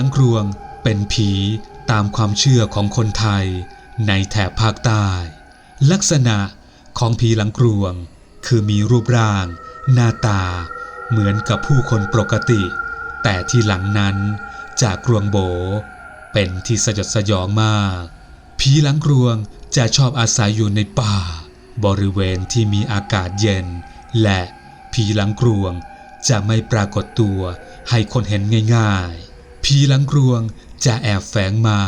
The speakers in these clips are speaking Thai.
หลังกรวงเป็นผีตามความเชื่อของคนไทย ในแถบภาคใต้ ลักษณะของผีหลังกรวง คือมีรูปร่าง หน้าตา เหมือนกับผู้คนปกติ แต่ที่หลังนั้นจากกรวงโบ เป็นที่สยดสยองมาก ผีหลังกรวงจะชอบอาศัยอยู่ในป่า บริเวณที่มีอากาศเย็น และผีหลังกรวงจะไม่ปรากฏตัวให้คนเห็นง่าย ๆ ผีหลังกรวงจะแอบแฝงมา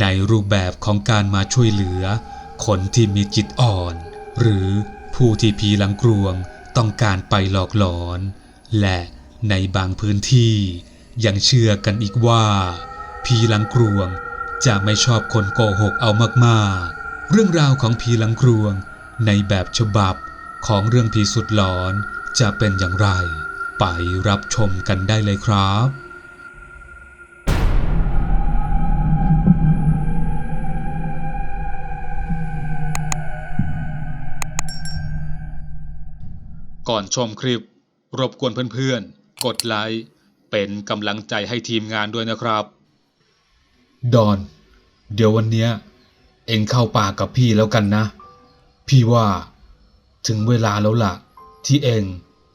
ในรูปแบบของการมาช่วยเหลือ คนที่มีจิตอ่อน หรือผู้ที่ผีหลังกรวงต้องการไปหลอกหลอน และในบางพื้นที่ยังเชื่อกันอีกว่าผีหลังกรวงจะไม่ชอบคนโกหกเอามากๆ เรื่องราวของผีหลังกรวงในแบบฉบับของเรื่องผีสุดหลอนจะเป็นอย่างไร ไปรับชมกันได้เลยครับ ก่อนชมคลิป รบกวนเพื่อนๆ กดไลค์ เป็นกำลังใจให้ทีมงานด้วยนะครับ ดอน เดี๋ยววันเนี้ย เอ็งเข้าป่ากับพี่แล้วกันนะ พี่ว่า ถึงเวลาแล้วล่ะ ที่เอ็ง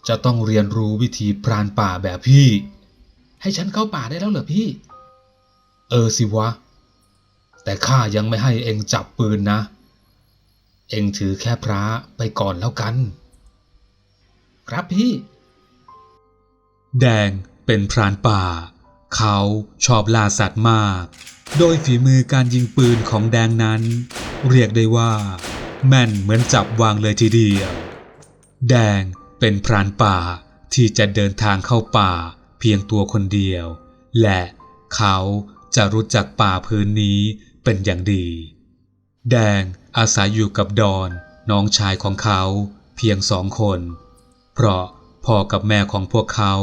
จะต้องเรียนรู้วิธีพรานป่าแบบพี่ ให้ฉันเข้าป่าได้แล้วเหรอพี่ เออสิวะ แต่ข้ายังไม่ให้เอ็งจับปืนนะ เอ็งถือแค่พระไปก่อนแล้วกัน ครับพี่ แดงเป็นพรานป่า เขาชอบล่าสัตว์มาก โดยฝีมือการยิงปืนของแดงนั้น เรียกได้ว่า แม่นเหมือนจับวางเลยทีเดียว แดงเป็นพรานป่าที่จะเดินทางเข้าป่าเพียงตัวคนเดียว และเขาจะรู้จักป่าพื้นนี้เป็นอย่างดี แดงอาศัยอยู่กับดอนน้องชายของเขาเพียงสองคน เพราะพ่อกับแม่ของพวกเขา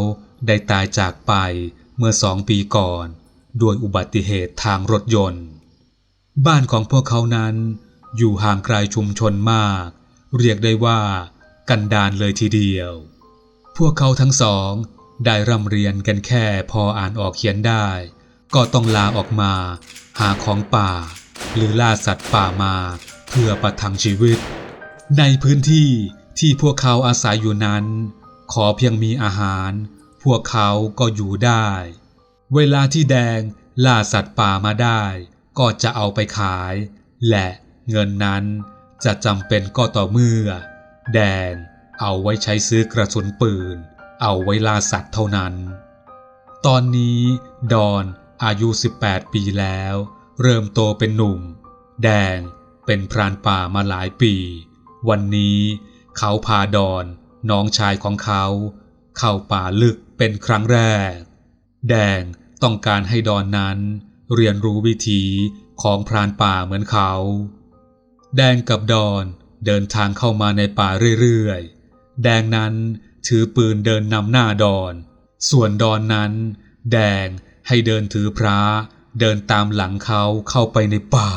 ได้ตายจากไปเมื่อสองปีก่อน ด้วยอุบัติเหตุทางรถยนต์ บ้านของพวกเขานั้นอยู่ห่างไกลชุมชนมาก เรียกได้ว่า กันดานเลยทีเดียว พวกเขาทั้งสองได้ร่ำเรียนกันแค่พออ่านออกเขียนได้ ก็ต้องลาออกมา หาของป่า หรือล่าสัตว์ป่ามา เพื่อประทังชีวิต ในพื้นที่ ที่พวกเขาอาศัยอยู่นั้น ขอเพียงมีอาหาร พวกเขาก็อยู่ได้ เวลาที่แดงล่าสัตว์ป่ามาได้ ก็จะเอาไปขาย และเงินนั้นจะจำเป็นก็ต่อเมื่อ แดงเอาไว้ใช้ซื้อกระสุนปืน เอาไว้ล่าสัตว์เท่านั้น ตอนนี้ดอนอายุ 18 ปีแล้ว เริ่มโตเป็นหนุ่ม แดงเป็นพรานป่ามาหลายปี วันนี้ เขาพาดอนน้องชายของเขา เข้าป่าลึกเป็นครั้งแรก แดงต้องการให้ดอนนั้น เรียนรู้วิธีของพรานป่าเหมือนเขา แดงกับดอนเดินทางเข้ามาในป่าเรื่อยๆ แดงนั้นถือปืนเดินนำหน้าดอน ส่วนดอนนั้น แดงให้เดินถือพระเดินตามหลังเขาเข้าไปในป่า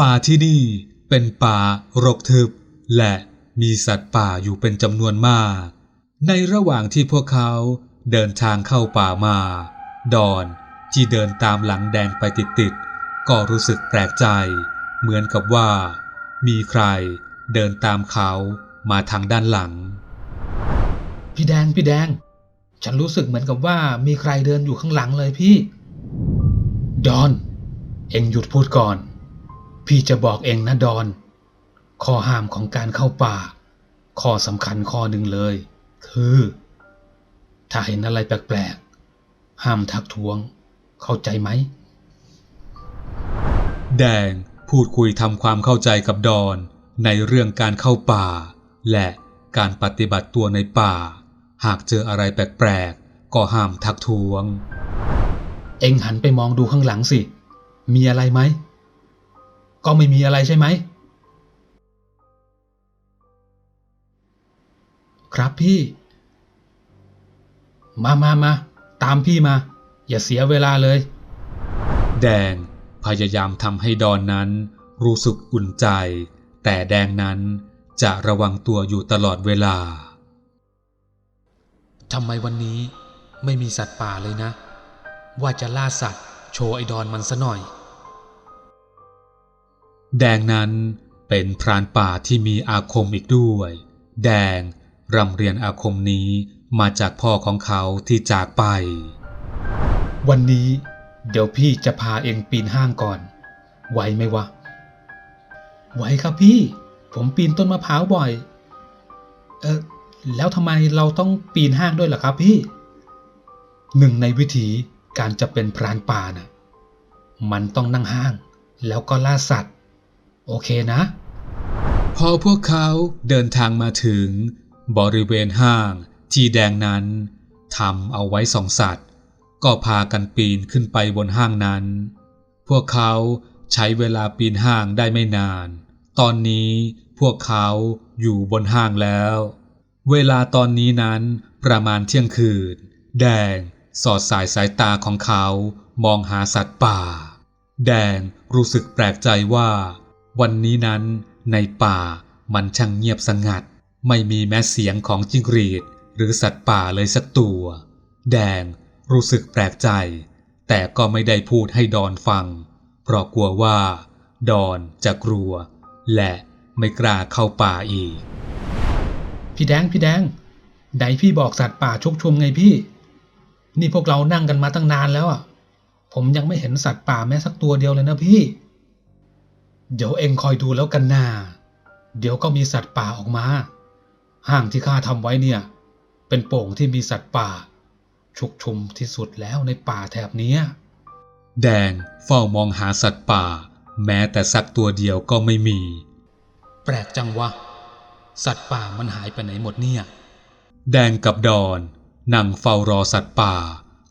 ป่าที่นี่เป็นป่ารกทึบและ มีสัตว์ป่าอยู่เป็นจำนวนมาก ในระหว่างที่พวกเขาเดินทางเข้าป่ามา ดอนที่เดินตามหลังแดงไปติดๆก็รู้สึกแปลกใจ เหมือนกับว่า มีใครเดินตามเขามาทางด้านหลัง พี่แดงพี่แดง ฉันรู้สึกเหมือนกับว่ามีใครเดินอยู่ข้างหลังเลยพี่ ดอน เอ็งหยุดพูดก่อน พี่จะบอกเอ็งนะดอน ข้อห้ามของการเข้าป่า ข้อสำคัญข้อหนึ่งเลย คือ ถ้าเห็นอะไรแปลกๆ ห้ามทักท้วง เข้าใจไหม แดงพูดคุยทำความเข้าใจกับดอน ในเรื่องการเข้าป่า และการปฏิบัติตัวในป่า หากเจออะไรแปลกๆ ก็ห้ามทักท้วง เอ็งหันไปมองดูข้างหลังสิ มีอะไรไหม ก็ไม่มีอะไรใช่ไหม ครับพี่ มามามา ตามพี่มา อย่าเสียเวลาเลย แดงพยายามทำให้ดอนนั้น รู้สึกอุ่นใจ แต่แดงนั้นจะระวังตัวอยู่ตลอดเวลา ทำไมวันนี้ไม่มีสัตว์ป่าเลยนะ ว่าจะล่าสัตว์ โชว์ไอดอนมันซะหน่อย แดงนั้นเป็นพรานป่าที่มีอาคมอีกด้วย แดง รำเรียนอาคมนี้มาจากพ่อของเขาที่จากไป วันนี้เดี๋ยวพี่จะพาเองปีนห้างก่อน ไหวไหมวะ ไหวครับพี่ ผมปีนต้นมะพร้าวบ่อย เออแล้วทำไมเราต้องปีนห้างด้วยล่ะครับพี่ หนึ่งในวิธีการจะเป็นพรานป่านะมันต้องนั่งห้าง แล้วก็ล่าสัตว์ โอเคนะ พอพวกเขาเดินทางมาถึง บริเวณห้างที่แดงนั้นทำเอาไว้สองสัตว์ ก็พากันปีนขึ้นไปบนห้างนั้น พวกเขาใช้เวลาปีนห้างได้ไม่นาน ตอนนี้พวกเขาอยู่บนห้างแล้ว เวลาตอนนี้นั้นประมาณเที่ยงคืน แดงสอดสายสายตาของเขามองหาสัตว์ป่า แดงรู้สึกแปลกใจว่า วันนี้นั้นในป่ามันช่างเงียบสงัด ไม่มีแม้เสียงของจิ้งหรีดหรือสัตว์ป่าเลยสักตัว แดงรู้สึกแปลกใจ แต่ก็ไม่ได้พูดให้ดอนฟัง เพราะกลัวว่า ดอนจะกลัว และไม่กล้าเข้าป่าอีก พี่แดงพี่แดงไหนพี่บอกสัตว์ป่าชุกชุมไงพี่ นี่พวกเรานั่งกันมาตั้งนานแล้วอะ ผมยังไม่เห็นสัตว์ป่าแม้สักตัวเดียวเลยนะพี่ เดี๋ยวเองคอยดูแล้วกันนา เดี๋ยวก็มีสัตว์ป่าออกมา ห้างที่ข้าทำไว้เนี่ย เป็นโป่งที่มีสัตว์ป่า ชุกชุมที่สุดแล้วในป่าแถบเนี้ยแดงเฝ้ามองหาสัตว์ป่า แม้แต่สักตัวเดียวก็ไม่มี แปลกจังวะ สัตว์ป่ามันหายไปไหนหมดเนี่ย แดงกับดอนนั่งเฝ้ารอสัตว์ป่า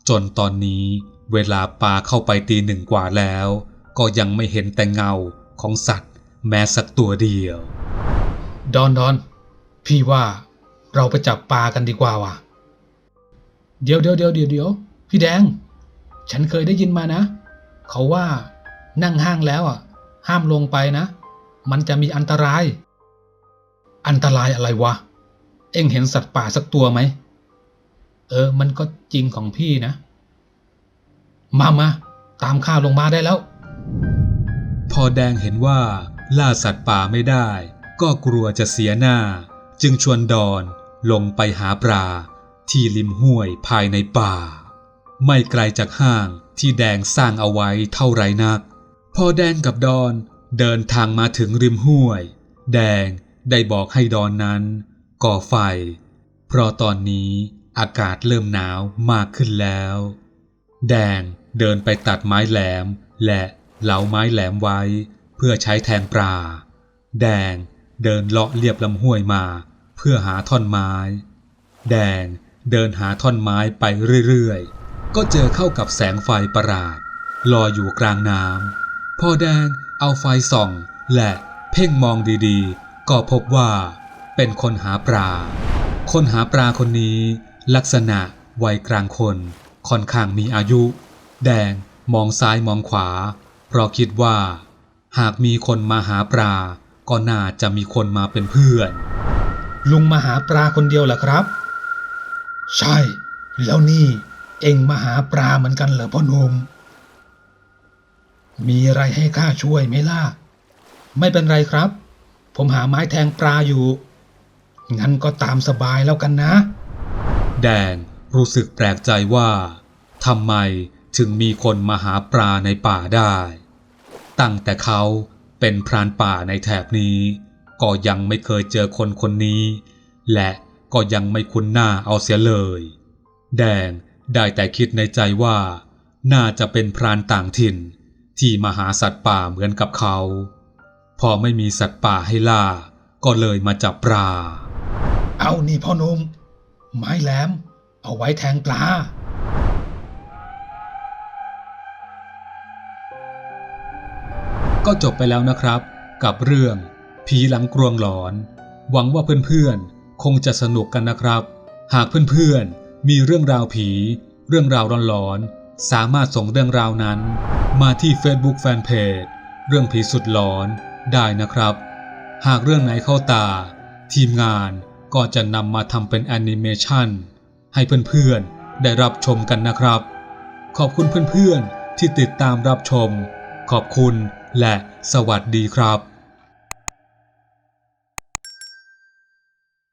จนตอนนี้เวลาป่าเข้าไปตีหนึ่งกว่าแล้ว ก็ยังไม่เห็นแต่เงาของสัตว์ แม้สักตัวเดียว ดอนดอน พี่ว่าเราไปจับปลากันดีกว่าว่ะ เดี๋ยวเดี๋ยวเดี๋ยวเดี๋ยวเดี๋ยวพี่แดง ฉันเคยได้ยินมานะ เขาว่านั่งห้างแล้วอะ ห้ามลงไปนะ มันจะมีอันตราย อันตรายอะไรวะ เอ็งเห็นสัตว์ป่าสักตัวไหม เออ มันก็จริงของพี่นะ มามาตามข้าลงมาได้แล้ว พอแดงเห็นว่าล่าสัตว์ป่าไม่ได้ ก็กลัวจะเสียหน้า จึงชวนดอนลงไปหาปลาที่ริมห้วยภายในป่า ไม่ไกลจากห้างที่แดงสร้างเอาไว้เท่าไรนัก พอแดงกับดอนเดินทางมาถึงริมห้วย แดงได้บอกให้ดอนนั้น ก่อไฟ เพราะตอนนี้อากาศเริ่มหนาวมากขึ้นแล้ว แดงเดินไปตัดไม้แหลมและเหลาไม้แหลมไว้ เพื่อใช้แทงปลา แดง เดินเลาะเลียบลำห้วยมา เพื่อหาท่อนไม้ แดงเดินหาท่อนไม้ไปเรื่อยๆ ก็เจอเข้ากับแสงไฟประหลาดลอยอยู่กลางน้ำพอแดงเอาไฟส่อง และเพ่งมองดีๆ ก็พบว่า เป็นคนหาปลา คนหาปลาคนนี้ ลักษณะวัยกลางคนค่อนข้างมีอายุ แดงมองซ้ายมองขวา เพราะคิดว่า หากมีคนมาหาปลา ก็น่าจะมีคนมาเป็นเพื่อน ลุงมาหาปลาคนเดียวเหรอครับ ใช่ แล้วนี่เอ็งมาหาปลาเหมือนกันเหรอพ่อหนุ่มมีอะไรให้ข้าช่วยไหมล่ะ ไม่เป็นไรครับ ผมหาไม้แทงปลาอยู่ งั้นก็ตามสบายแล้วกันนะ แดงรู้สึกแปลกใจว่าทำไมถึงมีคนมาหาปลาในป่าได้ ตั้งแต่เขา เป็นพรานป่าในแถบนี้ ก็ยังไม่เคยเจอคนคนนี้ และก็ยังไม่คุ้นหน้าเอาเสียเลย แดงได้แต่คิดในใจว่า น่าจะเป็นพรานต่างถิ่น ที่มาหาสัตว์ป่าเหมือนกับเขา พอไม่มีสัตว์ป่าให้ล่า ก็เลยมาจับปลา เอานี่พ่อนุ่มไม้แหลม เอาไว้แทงปลา ก็จบไปแล้วนะครับ กับเรื่อง ผีหลังกรวงหลอน หวังว่าเพื่อนๆ คงจะสนุกกันนะครับ หากเพื่อนๆ มีเรื่องราวผี เรื่องราวหลอนๆ สามารถส่งเรื่องราวนั้น มาที่ Facebook Fanpage เรื่องผีสุดหลอนได้นะครับ หากเรื่องไหนเข้าตา ทีมงานก็จะนำมาทำเป็นแอนิเมชันให้เพื่อนๆ ได้รับชมกันนะครับ ขอบคุณเพื่อนๆ ที่ติดตามรับชม ขอบคุณ และสวัสดีครับ